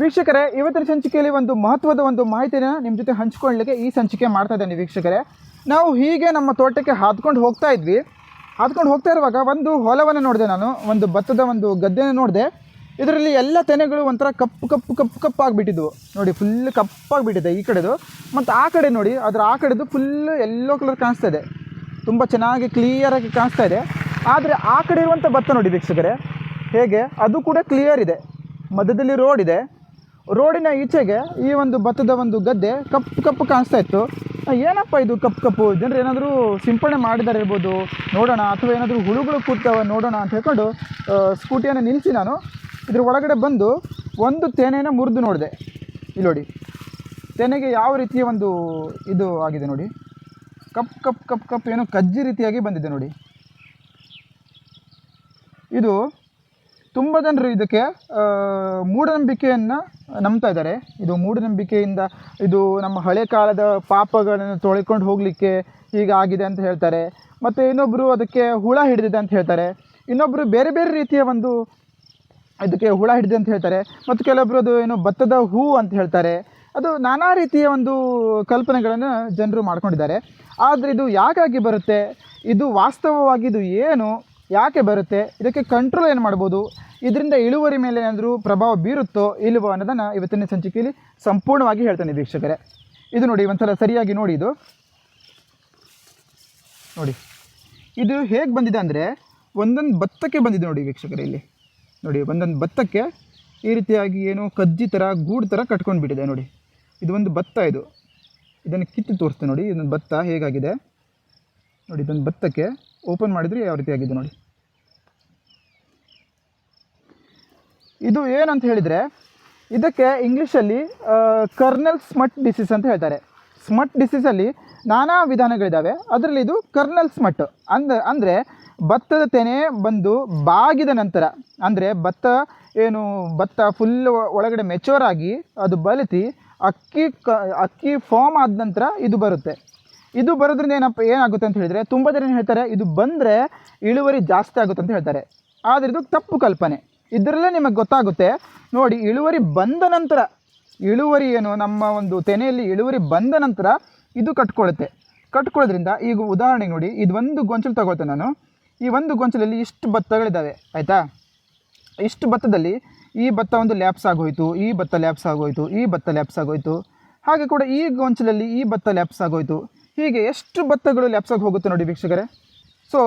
ವೀಕ್ಷಕರೇ, ಇವತ್ತಿನ ಸಂಚಿಕೆಯಲ್ಲಿ ಒಂದು ಮಹತ್ವದ ಒಂದು ಮಾಹಿತಿನ ನಿಮ್ಮ ಜೊತೆ ಹಂಚ್ಕೊಳ್ಳಲಿಕ್ಕೆ ಈ ಸಂಚಿಕೆ ಮಾಡ್ತಾ ಇದ್ದೇನೆ ವೀಕ್ಷಕರೇ. ನಾವು ಹೀಗೆ ನಮ್ಮ ತೋಟಕ್ಕೆ ಹಾದ್ಕೊಂಡು ಹೋಗ್ತಾ ಇದ್ವಿ. ಹಾದ್ಕೊಂಡು ಹೋಗ್ತಾ ಇರುವಾಗ ಒಂದು ಹೊಲವನ್ನು ನೋಡಿದೆ ನಾನು, ಒಂದು ಭತ್ತದ ಒಂದು ಗದ್ದೆನ ನೋಡಿದೆ. ಇದರಲ್ಲಿ ಎಲ್ಲ ತೆನೆಗಳು ಒಂಥರ ಕಪ್ಪು ಕಪ್ಪು ಕಪ್ಪು ಕಪ್ಪಾಗಿಬಿಟ್ಟಿದ್ವು ನೋಡಿ ಫುಲ್ ಕಪ್ಪಾಗಿಬಿಟ್ಟಿದೆ ಈ ಕಡೆದು. ಮತ್ತು ಆ ಕಡೆ ನೋಡಿ ಅದರ ಆ ಕಡೆದು ಫುಲ್ ಎಲ್ಲೋ ಕಲರ್ ಕಾಣಿಸ್ತಾ ಇದೆ. ತುಂಬ ಚೆನ್ನಾಗಿ ಕ್ಲಿಯರಾಗಿ ಕಾಣಿಸ್ತಾ ಇದೆ. ಆದರೆ ಆ ಕಡೆ ಇರುವಂಥ ಭತ್ತ ನೋಡಿ ವೀಕ್ಷಕರೇ, ಹೇಗೆ? ಅದು ಕೂಡ ಕ್ಲಿಯರ್ ಇದೆ. ಮಧ್ಯದಲ್ಲಿ ರೋಡ್ ಇದೆ. ರೋಡಿನ ಈಚೆಗೆ ಈ ಒಂದು ಭತ್ತದ ಒಂದು ಗದ್ದೆ ಕಪ್ಪು ಕಪ್ಪು ಕಾಣಿಸ್ತಾ ಇತ್ತು. ಏನಪ್ಪ ಇದು ಕಪ್ಪು ಕಪ್ಪು? ಜನರು ಏನಾದರೂ ಸಿಂಪಡಣೆ ಮಾಡಿದ್ದಾರೆ ಇರ್ಬೋದು ನೋಡೋಣ, ಅಥವಾ ಏನಾದರೂ ಹುಳುಗಳು ಕೂತವ ನೋಡೋಣ ಅಂತ ಹೇಳ್ಕೊಂಡು ಸ್ಕೂಟಿಯನ್ನು ನಿಲ್ಲಿಸಿ ನಾನು ಇದ್ರ ಒಳಗಡೆ ಬಂದು ಒಂದು ತೇನೆಯನ್ನು ಮುರಿದು ನೋಡಿದೆ. ಇಲ್ಲಿ ನೋಡಿ, ತೆನೆಗೆ ಯಾವ ರೀತಿಯ ಒಂದು ಇದು ಆಗಿದೆ ನೋಡಿ. ಕಪ್ ಕಪ್ ಕಪ್ ಕಪ್ ಏನೋ ಕಜ್ಜಿ ರೀತಿಯಾಗಿ ಬಂದಿದೆ ನೋಡಿ. ಇದು ತುಂಬ ಜನರು ಇದಕ್ಕೆ ಮೂಢನಂಬಿಕೆಯನ್ನು ನಂಬ್ತಾ ಇದ್ದಾರೆ. ಇದು ಮೂಢನಂಬಿಕೆಯಿಂದ ಇದು ನಮ್ಮ ಹಳೆ ಕಾಲದ ಪಾಪಗಳನ್ನು ತೊಳ್ಕೊಂಡು ಹೋಗಲಿಕ್ಕೆ ಈಗ ಆಗಿದೆ ಅಂತ ಹೇಳ್ತಾರೆ. ಮತ್ತು ಇನ್ನೊಬ್ಬರು ಅದಕ್ಕೆ ಹುಳ ಹಿಡಿದಿದೆ ಅಂತ ಹೇಳ್ತಾರೆ. ಇನ್ನೊಬ್ಬರು ಬೇರೆ ಬೇರೆ ರೀತಿಯ ಒಂದು ಇದಕ್ಕೆ ಹುಳ ಹಿಡಿದೆ ಅಂತ ಹೇಳ್ತಾರೆ. ಮತ್ತು ಕೆಲವೊಬ್ಬರು ಅದು ಏನು ಭತ್ತದ ಹೂ ಅಂತ ಹೇಳ್ತಾರೆ. ಅದು ನಾನಾ ರೀತಿಯ ಒಂದು ಕಲ್ಪನೆಗಳನ್ನು ಜನರು ಮಾಡ್ಕೊಂಡಿದ್ದಾರೆ. ಆದರೆ ಇದು ಯಾಕಾಗಿ ಬರುತ್ತೆ? ಇದು ವಾಸ್ತವವಾಗಿ ಇದು ಏನು? ಯಾಕೆ ಬರುತ್ತೆ? ಇದಕ್ಕೆ ಕಂಟ್ರೋಲ್ ಏನು ಮಾಡ್ಬೋದು? ಇದರಿಂದ ಇಳುವರಿ ಮೇಲೆ ಏನಾದರೂ ಪ್ರಭಾವ ಬೀರುತ್ತೋ ಇಲ್ಲವೋ ಅನ್ನೋದನ್ನು ಇವತ್ತಿನ ಸಂಚಿಕೆಯಲ್ಲಿ ಸಂಪೂರ್ಣವಾಗಿ ಹೇಳ್ತಾನೆ ವೀಕ್ಷಕರೇ. ಇದು ನೋಡಿ ಒಂದ್ಸಲ ಸರಿಯಾಗಿ ನೋಡಿ ಇದು. ನೋಡಿ. ಇದು ಹೇಗೆ ಬಂದಿದೆ ಅಂದರೆ ಒಂದೊಂದು ಭತ್ತಕ್ಕೆ ಬಂದಿದೆ ನೋಡಿ ವೀಕ್ಷಕರೇ ಇಲ್ಲಿ. ನೋಡಿ, ಒಂದೊಂದು ಭತ್ತಕ್ಕೆ ಈ ರೀತಿಯಾಗಿ ಏನು ಕಜ್ಜಿ ಥರ ಗೂಡು ಥರ ಕಟ್ಕೊಂಡು ಬಿಟ್ಟಿದೆ ನೋಡಿ. ಇದು ಒಂದು ಭತ್ತ ಇದು. ಇದನ್ನು ಕಿತ್ತು ತೋರಿಸ್ತೇನೆ ನೋಡಿ, ಇದೊಂದು ಭತ್ತ ಹೇಗಾಗಿದೆ? ನೋಡಿ, ಇದೊಂದು ಭತ್ತಕ್ಕೆ ಓಪನ್ ಮಾಡಿದರೆ ಯಾವ ರೀತಿ ಆಗಿದೆ ನೋಡಿ. ಇದು ಏನಂತ ಹೇಳಿದರೆ, ಇದಕ್ಕೆ ಇಂಗ್ಲೀಷಲ್ಲಿ ಕರ್ನಲ್ ಸ್ಮಟ್ ಡಿಸೀಸ್ ಅಂತ ಹೇಳ್ತಾರೆ. ಸ್ಮಟ್ ಡಿಸೀಸಲ್ಲಿ ನಾನಾ ವಿಧಾನಗಳಿದ್ದಾವೆ ಅದರಲ್ಲಿ ಇದು ಕರ್ನಲ್ ಸ್ಮಟ್ ಅಂದ, ಅಂದರೆ ಭತ್ತದ ತೆನೆ ಬಂದು ಬಾಗಿದ ನಂತರ, ಅಂದರೆ ಭತ್ತ ಏನು, ಭತ್ತ ಫುಲ್ ಒಳಗಡೆ ಮೆಚೋರ್ ಆಗಿ ಅದು ಬಲಿತಿ, ಅಕ್ಕಿ ಕ, ಅಕ್ಕಿ ಫಾರ್ಮ್ ಆದ ನಂತರ ಇದು ಬರುತ್ತೆ. ಇದು ಬರೋದ್ರಿಂದ ಏನಪ್ಪ, ಏನಾಗುತ್ತೆ ಅಂತ ಹೇಳಿದರೆ ತುಂಬ ಜನ ಏನು ಹೇಳ್ತಾರೆ, ಇದು ಬಂದರೆ ಇಳುವರಿ ಜಾಸ್ತಿ ಆಗುತ್ತೆ ಅಂತ ಹೇಳ್ತಾರೆ. ಆದರೆ ಇದು ತಪ್ಪು ಕಲ್ಪನೆ. ಇದರಲ್ಲೇ ನಿಮಗೆ ಗೊತ್ತಾಗುತ್ತೆ, ನೋಡಿ, ಇಳುವರಿ ಬಂದ ನಂತರ, ಇಳುವರಿ ಏನು, ನಮ್ಮ ಒಂದು ತೆನೆಯಲ್ಲಿ ಇಳುವರಿ ಬಂದ ನಂತರ ಇದು ಕಟ್ಕೊಳ್ಳುತ್ತೆ. ಕಟ್ಕೊಳ್ಳೋದ್ರಿಂದ, ಈಗ ಉದಾಹರಣೆಗೆ ನೋಡಿ, ಇದು ಒಂದು ಗೊಂಚಲು ತಗೊಳ್ತೆ ನಾನು. ಈ ಒಂದು ಗೊಂಚಲಲ್ಲಿ ಇಷ್ಟು ಭತ್ತಗಳಿದ್ದಾವೆ ಆಯಿತಾ? ಇಷ್ಟು ಭತ್ತದಲ್ಲಿ ಈ ಭತ್ತ ಒಂದು ಲ್ಯಾಪ್ಸ್ ಆಗೋಯ್ತು, ಈ ಭತ್ತ ಲ್ಯಾಪ್ಸ್ ಆಗೋಯ್ತು, ಈ ಭತ್ತ ಲ್ಯಾಪ್ಸ್ ಆಗೋಯ್ತು. ಹಾಗೆ ಕೂಡ ಈ ಗೊಂಚಲಲ್ಲಿ ಈ ಭತ್ತ ಲ್ಯಾಪ್ಸ್ ಆಗೋಯ್ತು. ಹೀಗೆ ಎಷ್ಟು ಭತ್ತಗಳು ಲ್ಯಾಪ್ಸಾಗಿ ಹೋಗುತ್ತೆ ನೋಡಿ ವೀಕ್ಷಕರೇ. ಸೊ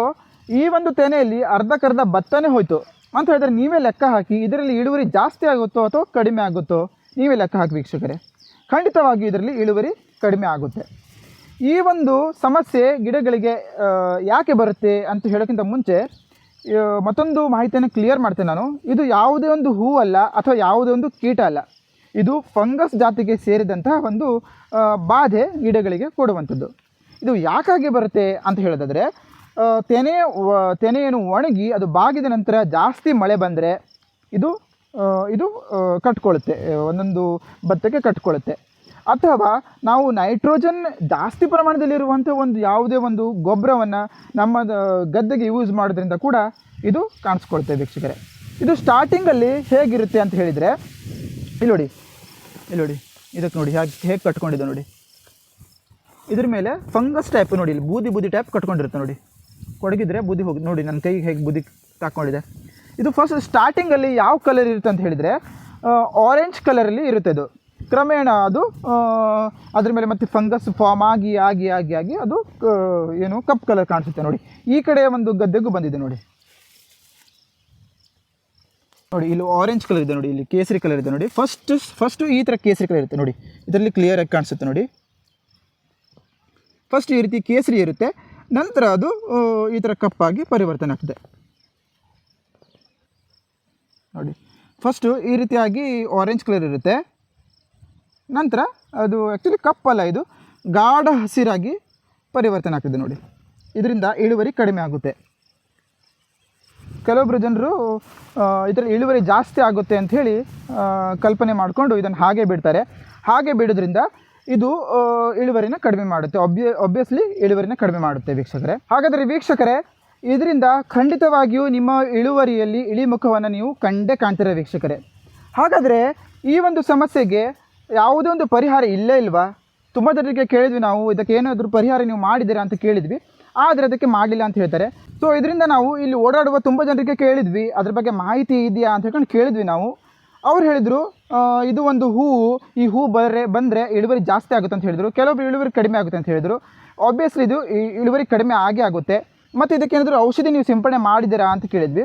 ಈ ಒಂದು ತೆನೆಯಲ್ಲಿ ಅರ್ಧಕ್ಕರ್ಧ ಭತ್ತನೇ ಹೋಯಿತು. ಅಂತ ಹೇಳಿದ್ರೆ ನೀವೇ ಲೆಕ್ಕ ಹಾಕಿ, ಇದರಲ್ಲಿ ಇಳುವರಿ ಜಾಸ್ತಿ ಆಗುತ್ತೋ ಅಥವಾ ಕಡಿಮೆ ಆಗುತ್ತೋ ನೀವೇ ಲೆಕ್ಕ ಹಾಕಿ ವೀಕ್ಷಕರೇ. ಖಂಡಿತವಾಗಿ ಇದರಲ್ಲಿ ಇಳುವರಿ ಕಡಿಮೆ ಆಗುತ್ತೆ. ಈ ಒಂದು ಸಮಸ್ಯೆ ಗಿಡಗಳಿಗೆ ಯಾಕೆ ಬರುತ್ತೆ ಅಂತ ಹೇಳೋಕ್ಕಿಂತ ಮುಂಚೆ ಮತ್ತೊಂದು ಮಾಹಿತಿಯನ್ನು ಕ್ಲಿಯರ್ ಮಾಡ್ತೇನೆ ನಾನು. ಇದು ಯಾವುದೇ ಒಂದು ಹೂ ಅಲ್ಲ ಅಥವಾ ಯಾವುದೇ ಒಂದು ಕೀಟ ಅಲ್ಲ. ಇದು ಫಂಗಸ್ ಜಾತಿಗೆ ಸೇರಿದಂತಹ ಒಂದು ಬಾಧೆ ಗಿಡಗಳಿಗೆ ಕೊಡುವಂಥದ್ದು. ಇದು ಯಾಕಾಗಿ ಬರುತ್ತೆ ಅಂತ ಹೇಳೋದಾದರೆ ತೆನೆ ತೆನೆಯನ್ನು ತೆನೆ ಒಣಗಿ ಅದು ಬಾಗಿದ ನಂತರ ಜಾಸ್ತಿ ಮಳೆ ಬಂದರೆ ಇದು ಇದು ಕಟ್ಕೊಳ್ಳುತ್ತೆ ಒಂದೊಂದು ಭತ್ತಕ್ಕೆ ಕಟ್ಕೊಳ್ಳುತ್ತೆ. ಅಥವಾ ನಾವು ನೈಟ್ರೋಜನ್ ಜಾಸ್ತಿ ಪ್ರಮಾಣದಲ್ಲಿರುವಂಥ ಒಂದು, ಯಾವುದೇ ಒಂದು ಗೊಬ್ಬರವನ್ನು ನಮ್ಮ ಗದ್ದೆಗೆ ಯೂಸ್ ಮಾಡೋದ್ರಿಂದ ಕೂಡ ಇದು ಕಾಣಿಸ್ಕೊಳ್ತೇವೆ ವೀಕ್ಷಕರೇ. ಇದು ಸ್ಟಾರ್ಟಿಂಗಲ್ಲಿ ಹೇಗಿರುತ್ತೆ ಅಂತ ಹೇಳಿದರೆ ಇಲ್ಲಿ ನೋಡಿ ಇಲ್ಲಿ ನೋಡಿ, ಇದಕ್ಕೆ ನೋಡಿ, ಹೇಗೆ ಹೇಗೆ ಕಟ್ಕೊಂಡಿದೆ ನೋಡಿ. ಇದ್ರ ಮೇಲೆ ಫಂಗಸ್ ಟೈಪ್ ನೋಡಿ, ಇಲ್ಲಿ ಬೂದಿ ಬೂದಿ ಟೈಪ್ ಕಟ್ಕೊಂಡಿರುತ್ತೆ ನೋಡಿ. ಕೊಡಗಿದ್ರೆ ಬೂದಿ ಹೋಗಿ, ನೋಡಿ, ನನ್ನ ಕೈಗೆ ಹೇಗೆ ಬೂದಿ ತಾಕೊಂಡಿದೆ ಇದು ಫಸ್ಟ್ ಸ್ಟಾರ್ಟಿಂಗಲ್ಲಿ ಯಾವ ಕಲರ್ ಇರುತ್ತೆ ಅಂತ ಹೇಳಿದರೆ ಆರೆಂಜ್ ಕಲರಲ್ಲಿ ಇರುತ್ತೆ ಅದು ಕ್ರಮೇಣ ಅದು ಅದ್ರ ಮೇಲೆ ಮತ್ತೆ ಫಂಗಸ್ ಫಾರ್ಮ್ ಆಗಿ ಆಗಿ ಆಗಿ ಆಗಿ ಅದು ಏನು ಕಪ್ ಕಲರ್ ಕಾಣಿಸುತ್ತೆ ನೋಡಿ. ಈ ಕಡೆ ಒಂದು ಗದ್ದೆಗೂ ಬಂದಿದೆ ನೋಡಿ. ನೋಡಿ, ಇಲ್ಲಿ ಆರೆಂಜ್ ಕಲರ್ ಇದೆ ನೋಡಿ, ಇಲ್ಲಿ ಕೇಸರಿ ಕಲರ್ ಇದೆ ನೋಡಿ. ಫಸ್ಟ್ ಫಸ್ಟು ಈ ಥರ ಕೇಸರಿ ಕಲರ್ ಇರುತ್ತೆ ನೋಡಿ. ಇದರಲ್ಲಿ ಕ್ಲಿಯರಾಗಿ ಕಾಣಿಸುತ್ತೆ ನೋಡಿ. ಫಸ್ಟ್ ಈ ರೀತಿ ಕೇಸರಿ ಇರುತ್ತೆ. ನಂತರ ಅದು ಈ ಥರ ಕಪ್ಪಾಗಿ ಪರಿವರ್ತನೆ ಆಗ್ತದೆ. ನೋಡಿ. ಫಸ್ಟು ಈ ರೀತಿಯಾಗಿ ಆರೆಂಜ್ ಕಲರ್ ಇರುತ್ತೆ. ನಂತರ ಅದು ಆ್ಯಕ್ಚುಲಿ ಕಪ್ಪಲ್ಲ ಇದು. ಗಾಢ ಹಸಿರಾಗಿ ಪರಿವರ್ತನೆ ಆಗ್ತದೆ ನೋಡಿ. ಇದರಿಂದ ಇಳುವರಿ ಕಡಿಮೆ ಆಗುತ್ತೆ. ಕೆಲವೊಬ್ಬರು ಜನರು ಇದರ ಇಳುವರಿ ಜಾಸ್ತಿ ಆಗುತ್ತೆ ಅಂಥೇಳಿ ಕಲ್ಪನೆ ಮಾಡಿಕೊಂಡು ಇದನ್ನು ಹಾಗೆ ಬಿಡ್ತಾರೆ. ಹಾಗೆ ಬಿಡೋದ್ರಿಂದ ಇದು ಇಳುವರಿನ ಕಡಿಮೆ ಮಾಡುತ್ತೆ. ಒಬ್ಯ ಇಳುವರಿನ ಕಡಿಮೆ ಮಾಡುತ್ತೆ ವೀಕ್ಷಕರೇ. ಹಾಗಾದರೆ ವೀಕ್ಷಕರೇ, ಇದರಿಂದ ಖಂಡಿತವಾಗಿಯೂ ನಿಮ್ಮ ಇಳುವರಿಯಲ್ಲಿ ಇಳಿಮುಖವನ್ನು ನೀವು ಕಂಡೇ ಕಾಣ್ತೀರ ವೀಕ್ಷಕರೇ? ಹಾಗಾದರೆ ಈ ಒಂದು ಸಮಸ್ಯೆಗೆ ಯಾವುದೇ ಒಂದು ಪರಿಹಾರ ಇಲ್ಲೇ ಇಲ್ವಾ? ತುಂಬ ಜನರಿಗೆ ಕೇಳಿದ್ವಿ ನಾವು, ಇದಕ್ಕೆ ಏನಾದರೂ ಪರಿಹಾರ ನೀವು ಮಾಡಿದ್ದೀರಾ ಅಂತ ಕೇಳಿದ್ವಿ. ಆದರೆ ಅದಕ್ಕೆ ಮಾಡಲಿಲ್ಲ ಅಂತ ಹೇಳ್ತಾರೆ. ಸೊ ಇದರಿಂದ ನಾವು ಇಲ್ಲಿ ಓಡಾಡುವ ತುಂಬ ಜನರಿಗೆ ಕೇಳಿದ್ವಿ. ಅದ್ರ ಬಗ್ಗೆ ಮಾಹಿತಿ ಇದೆಯಾ ಅಂತ ಹೇಳ್ಕೊಂಡು ಕೇಳಿದ್ವಿ ನಾವು. ಅವ್ರು ಹೇಳಿದರು ಇದು ಒಂದು ಹೂವು ಈ ಹೂ ಬರೇ, ಬಂದರೆ ಇಳುವರಿ ಜಾಸ್ತಿ ಆಗುತ್ತೆ ಅಂತ ಹೇಳಿದರು. ಕೆಲವೊಬ್ರು ಇಳುವರಿ ಕಡಿಮೆ ಆಗುತ್ತೆ ಅಂತ ಹೇಳಿದರು. ಆಬ್ವಿಯಸ್ಲಿ ಇದು ಇಳುವರಿ ಕಡಿಮೆ ಆಗೇ ಆಗುತ್ತೆ. ಮತ್ತು ಇದಕ್ಕೆ ಏನಾದರೂ ಔಷಧಿ ನೀವು ಸಿಂಪಡಣೆ ಮಾಡಿದ್ದೀರಾ ಅಂತ ಕೇಳಿದ್ವಿ.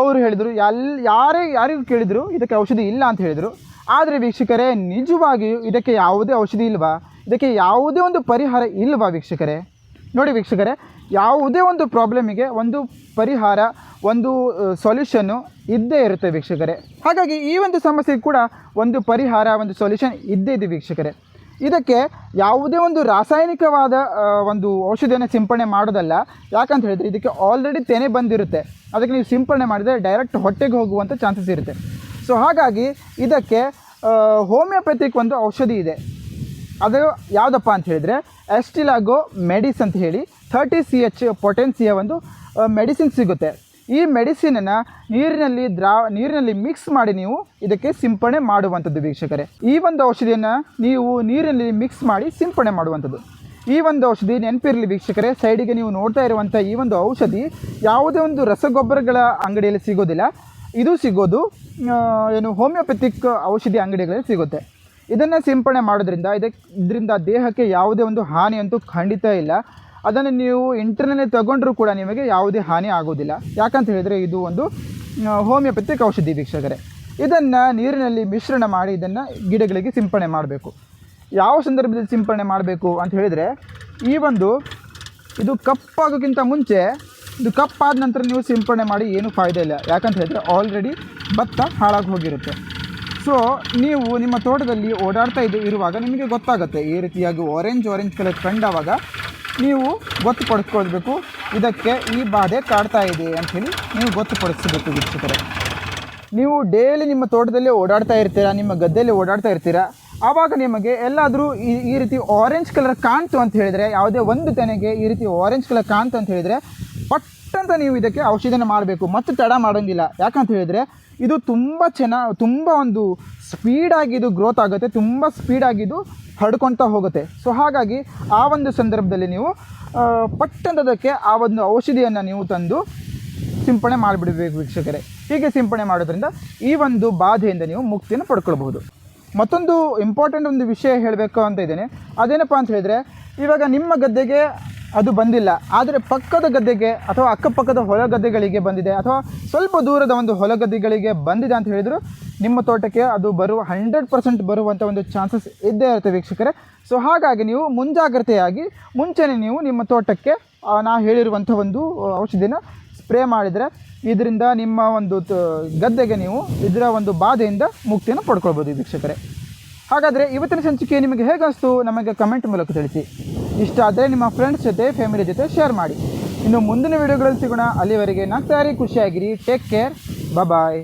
ಅವರು ಹೇಳಿದರು ಎಲ್ಲಿ ಯಾರೇ, ಯಾರಿಗೂ ಕೇಳಿದರು ಇದಕ್ಕೆ ಔಷಧಿ ಇಲ್ಲ ಅಂತ ಹೇಳಿದರು. ಆದರೆ ವೀಕ್ಷಕರೇ, ನಿಜವಾಗಿಯೂ ಇದಕ್ಕೆ ಯಾವುದೇ ಔಷಧಿ ಇಲ್ವಾ? ಇದಕ್ಕೆ ಯಾವುದೇ ಒಂದು ಪರಿಹಾರ ಇಲ್ವಾ ವೀಕ್ಷಕರೇ? ನೋಡಿ ವೀಕ್ಷಕರೇ, ಯಾವುದೇ ಒಂದು ಪ್ರಾಬ್ಲಮಿಗೆ ಒಂದು ಪರಿಹಾರ, ಒಂದು ಸೊಲ್ಯೂಷನ್ನು ಇದ್ದೇ ಇರುತ್ತೆ ವೀಕ್ಷಕರೇ. ಹಾಗಾಗಿ ಈ ಒಂದು ಸಮಸ್ಯೆಗೆ ಕೂಡ ಒಂದು ಪರಿಹಾರ, ಒಂದು ಸೊಲ್ಯೂಷನ್ ಇದ್ದೇ ಇದೆ ವೀಕ್ಷಕರೇ. ಇದಕ್ಕೆ ಯಾವುದೇ ಒಂದು ರಾಸಾಯನಿಕವಾದ ಒಂದು ಔಷಧಿಯನ್ನು ಸಿಂಪಡಣೆ ಮಾಡೋದಲ್ಲ. ಯಾಕಂತ ಹೇಳಿದರೆ ಇದಕ್ಕೆ ಆಲ್ರೆಡಿ ತೆನೆ ಬಂದಿರುತ್ತೆ. ಅದಕ್ಕೆ ನೀವು ಸಿಂಪಡಣೆ ಮಾಡಿದರೆ ಡೈರೆಕ್ಟ್ ಹೊಟ್ಟೆಗೆ ಹೋಗುವಂಥ ಚಾನ್ಸಸ್ ಇರುತ್ತೆ. ಸೊ ಹಾಗಾಗಿ ಇದಕ್ಕೆ ಹೋಮಿಯೋಪತಿಕ್ ಒಂದು ಔಷಧಿ ಇದೆ. ಅದು ಯಾವುದಪ್ಪ ಅಂತ ಹೇಳಿದರೆ ಎಸ್ಟಿಲಾಗೋ ಮೆಡಿಸ್ ಅಂತ ಹೇಳಿ ಥರ್ಟಿ ಸಿ ಎಚ್ ಪೊಟೆನ್ಸಿಯ ಒಂದು ಮೆಡಿಸಿನ್ ಸಿಗುತ್ತೆ. ಈ ಮೆಡಿಸಿನನ್ನು ನೀರಿನಲ್ಲಿ ದ್ರಾ, ನೀರಿನಲ್ಲಿ ಮಿಕ್ಸ್ ಮಾಡಿ ನೀವು ಇದಕ್ಕೆ ಸಿಂಪಡಣೆ ಮಾಡುವಂಥದ್ದು ವೀಕ್ಷಕರೇ. ಈ ಒಂದು ಔಷಧಿಯನ್ನು ನೀವು ನೀರಿನಲ್ಲಿ ಮಿಕ್ಸ್ ಮಾಡಿ ಸಿಂಪಡಣೆ ಮಾಡುವಂಥದ್ದು. ಈ ಒಂದು ಔಷಧಿ ನೆನಪಿರಲಿ ವೀಕ್ಷಕರೇ ಸೈಡಿಗೆ ನೀವು ನೋಡ್ತಾ ಇರುವಂಥ ಈ ಒಂದು ಔಷಧಿ ಯಾವುದೇ ಒಂದು ರಸಗೊಬ್ಬರಗಳ ಅಂಗಡಿಯಲ್ಲಿ ಸಿಗೋದಿಲ್ಲ. ಇದು ಸಿಗೋದು ಏನು ಹೋಮಿಯೋಪತಿಕ್ ಔಷಧಿ ಅಂಗಡಿಗಳಲ್ಲಿ ಸಿಗುತ್ತೆ. ಇದನ್ನು ಸಿಂಪಡಣೆ ಮಾಡೋದ್ರಿಂದ ಇದಕ್ಕೆ ಇದರಿಂದ ದೇಹಕ್ಕೆ ಯಾವುದೇ ಒಂದು ಹಾನಿ ಅಂತೂ ಖಂಡಿತ ಇಲ್ಲ. ಅದನ್ನು ನೀವು ಇಂಟರ್ನಲ್ಲಿ ತಗೊಂಡ್ರೂ ಕೂಡ ನಿಮಗೆ ಯಾವುದೇ ಹಾನಿ ಆಗೋದಿಲ್ಲ. ಯಾಕಂತ ಹೇಳಿದರೆ ಇದು ಒಂದು ಹೋಮಿಯೋಪತಿಕ್ ಔಷಧಿ ವೀಕ್ಷಕರೇ. ಇದನ್ನು ನೀರಿನಲ್ಲಿ ಮಿಶ್ರಣ ಮಾಡಿ ಇದನ್ನು ಗಿಡಗಳಿಗೆ ಸಿಂಪಡಣೆ ಮಾಡಬೇಕು. ಯಾವ ಸಂದರ್ಭದಲ್ಲಿ ಸಿಂಪಡಣೆ ಮಾಡಬೇಕು ಅಂತ ಹೇಳಿದರೆ, ಈ ಒಂದು, ಇದು ಕಪ್ಪಾಗೋಕ್ಕಿಂತ ಮುಂಚೆ, ಇದು ಕಪ್ಪಾದ ನಂತರ ನೀವು ಸಿಂಪಡಣೆ ಮಾಡಿ ಏನೂ ಫಾಯ್ದೆ ಇಲ್ಲ. ಯಾಕಂತ ಹೇಳಿದರೆ ಆಲ್ರೆಡಿ ಭತ್ತ ಹಾಳಾಗಿ ಹೋಗಿರುತ್ತೆ. ಸೊ ನೀವು ನಿಮ್ಮ ತೋಟದಲ್ಲಿ ಓಡಾಡ್ತಾ ಇದ್ದು ಇರುವಾಗ ನಿಮಗೆ ಗೊತ್ತಾಗುತ್ತೆ, ಈ ರೀತಿಯಾಗಿ ಆರೆಂಜ್ ಆರೆಂಜ್ ಕಲರ್ ಕಂಡಾವಾಗ ನೀವು ಗೊತ್ತುಪಡಿಸ್ಕೊಳ್ಬೇಕು ಇದಕ್ಕೆ ಈ ಬಾಧೆ ಕಾಡ್ತಾ ಇದೆ ಅಂಥೇಳಿ ನೀವು ಗೊತ್ತುಪಡಿಸಬೇಕು ವೀಕ್ಷಕರೇ. ನೀವು ಡೈಲಿ ನಿಮ್ಮ ತೋಟದಲ್ಲಿ ಓಡಾಡ್ತಾ ಇರ್ತೀರಾ, ನಿಮ್ಮ ಗದ್ದೆಯಲ್ಲಿ ಓಡಾಡ್ತಾ ಇರ್ತೀರಾ, ಆವಾಗ ನಿಮಗೆ ಎಲ್ಲಾದರೂ ಈ ಈ ರೀತಿ ಆರೆಂಜ್ ಕಲರ್ ಕಾಣ್ತು ಅಂತ ಹೇಳಿದರೆ, ಯಾವುದೇ ಒಂದು ತೆನೆಗೆ ಈ ರೀತಿ ಆರೆಂಜ್ ಕಲರ್ ಕಾಣ್ತು ಅಂತ ಹೇಳಿದರೆ ಪಟ್ಟಂತ ನೀವು ಇದಕ್ಕೆ ಔಷಧಿನ ಮಾಡಬೇಕು, ಮತ್ತು ತಡ ಮಾಡೋಂಗಿಲ್ಲ. ಯಾಕಂತ ಹೇಳಿದರೆ, ಇದು ತುಂಬ ಚೆನ್ನಾಗಿ ತುಂಬ ಒಂದು ಸ್ಪೀಡಾಗಿ ಇದು ಗ್ರೋತ್ ಆಗುತ್ತೆ, ತುಂಬ ಸ್ಪೀಡಾಗಿದ್ದು ಹಡ್ಕೊಳ್ತಾ ಹೋಗುತ್ತೆ. ಸೊ ಹಾಗಾಗಿ ಆ ಒಂದು ಸಂದರ್ಭದಲ್ಲಿ ನೀವು ಪಟ್ಟಂತದಕ್ಕೆ ಆ ಒಂದು ಔಷಧಿಯನ್ನು ನೀವು ತಂದು ಸಿಂಪಡಣೆ ಮಾಡಿಬಿಡಬೇಕು ವೀಕ್ಷಕರೇ. ಹೀಗೆ ಸಿಂಪಡಣೆ ಮಾಡೋದ್ರಿಂದ ಈ ಒಂದು ಬಾಧೆಯಿಂದ ನೀವು ಮುಕ್ತಿಯನ್ನು ಪಡ್ಕೊಳ್ಬಹುದು. ಮತ್ತೊಂದು ಇಂಪಾರ್ಟೆಂಟ್ ಒಂದು ವಿಷಯ ಹೇಳಬೇಕು ಅಂತ ಇದ್ದೇನೆ. ಅದೇನಪ್ಪ ಅಂತ ಹೇಳಿದರೆ, ಇವಾಗ ನಿಮ್ಮ ಗದ್ದೆಗೆ ಅದು ಬಂದಿಲ್ಲ. ಆದರೆ ಪಕ್ಕದ ಗದ್ದೆಗೆ ಅಥವಾ ಅಕ್ಕಪಕ್ಕದ ಹೊಲ ಗದ್ದೆಗಳಿಗೆ ಬಂದಿದೆ. ಅಥವಾ ಸ್ವಲ್ಪ ದೂರದ ಒಂದು ಹೊಲ ಗದ್ದೆಗಳಿಗೆ ಬಂದಿದೆ ಅಂತ ಹೇಳಿದ್ರು. ನಿಮ್ಮ ತೋಟಕ್ಕೆ ಅದು ಬರುವ ಹಂಡ್ರೆಡ್ ಪರ್ಸೆಂಟ್ ಬರುವಂಥ ಒಂದು ಚಾನ್ಸಸ್ ಇದ್ದೇ ಇರುತ್ತೆ ವೀಕ್ಷಕರೇ. ಸೊ ಹಾಗಾಗಿ ನೀವು ಮುಂಜಾಗ್ರತೆಯಾಗಿ ಮುಂಚೆನೇ ನೀವು ನಿಮ್ಮ ತೋಟಕ್ಕೆ ನಾನು ಹೇಳಿರುವಂಥ ಒಂದು ಔಷಧಿನ ಸ್ಪ್ರೇ ಮಾಡಿದರೆ ಇದರಿಂದ ನಿಮ್ಮ ಒಂದು ಗದ್ದೆಗೆ ನೀವು ಇದರ ಒಂದು ಬಾಧೆಯಿಂದ ಮುಕ್ತಿಯನ್ನು ಪಡ್ಕೊಳ್ಬೋದು ವೀಕ್ಷಕರೇ. ಹಾಗಾದರೆ ಇವತ್ತಿನ ಸಂಚಿಕೆ ನಿಮಗೆ ಹೇಗಾಸ್ತು ನಮಗೆ ಕಮೆಂಟ್ ಮೂಲಕ ತಿಳಿಸಿ. ಇಷ್ಟ ಆದರೆ ನಿಮ್ಮ ಫ್ರೆಂಡ್ಸ್ ಜೊತೆ ಫ್ಯಾಮಿಲಿ ಜೊತೆ ಶೇರ್ ಮಾಡಿ. ಇನ್ನು ಮುಂದಿನ ವೀಡಿಯೋಗಳಲ್ಲಿ ಸಿಗೋಣ. ಅಲ್ಲಿವರೆಗೆ ನಗ್ತಾರಿ ಖುಷಿಯಾಗಿರಿ. Take care bye